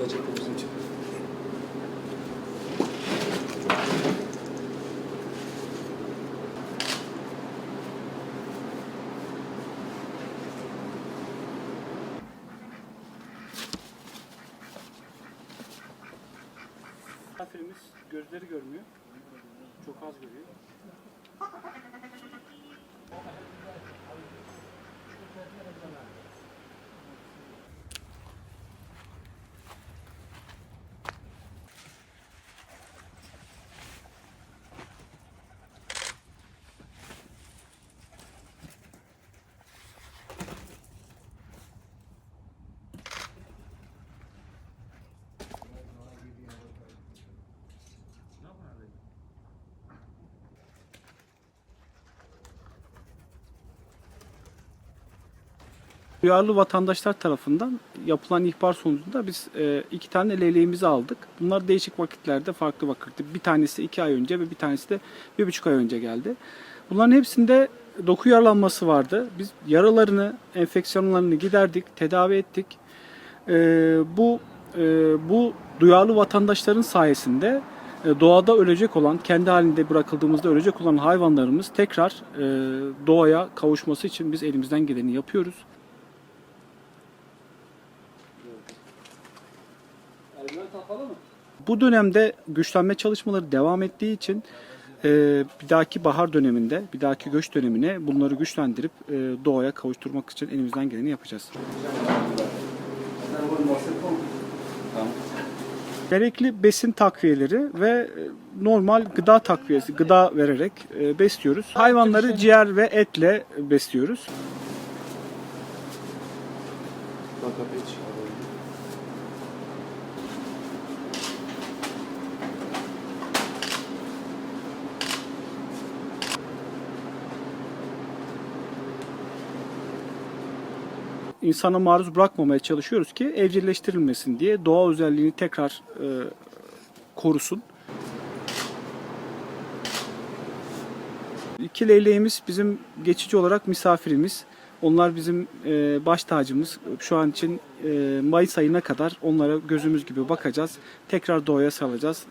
여쭤보고 leyleğimiz gözleri görmüyor. Çok az görüyor. Duyarlı vatandaşlar tarafından yapılan ihbar sonucunda biz e, iki tane leyleğimizi aldık. Bunlar değişik vakitlerde farklı vakitte. Bir tanesi iki ay önce ve bir tanesi de bir buçuk ay önce geldi. Bunların hepsinde doku yaralanması vardı. Biz yaralarını, enfeksiyonlarını giderdik, tedavi ettik. E, bu e, bu duyarlı vatandaşların sayesinde doğada ölecek olan, kendi halinde bırakıldığımızda ölecek olan hayvanlarımız tekrar doğaya kavuşması için biz elimizden geleni yapıyoruz. Bu dönemde güçlenme çalışmaları devam ettiği için e, bir dahaki bahar döneminde, bir dahaki göç dönemine bunları güçlendirip e, doğaya kavuşturmak için elimizden geleni yapacağız. Gerekli besin takviyeleri ve e, normal gıda takviyesi, gıda vererek besliyoruz. Hayvanları ciğer ve etle besliyoruz. İnsana maruz bırakmamaya çalışıyoruz ki evcilleştirilmesin diye doğa özelliğini tekrar e, korusun. İki leyleğimiz bizim geçici olarak misafirimiz. Onlar bizim e, baş tacımız. Şu an için e, Mayıs ayına kadar onlara gözümüz gibi bakacağız. Tekrar doğaya salacağız.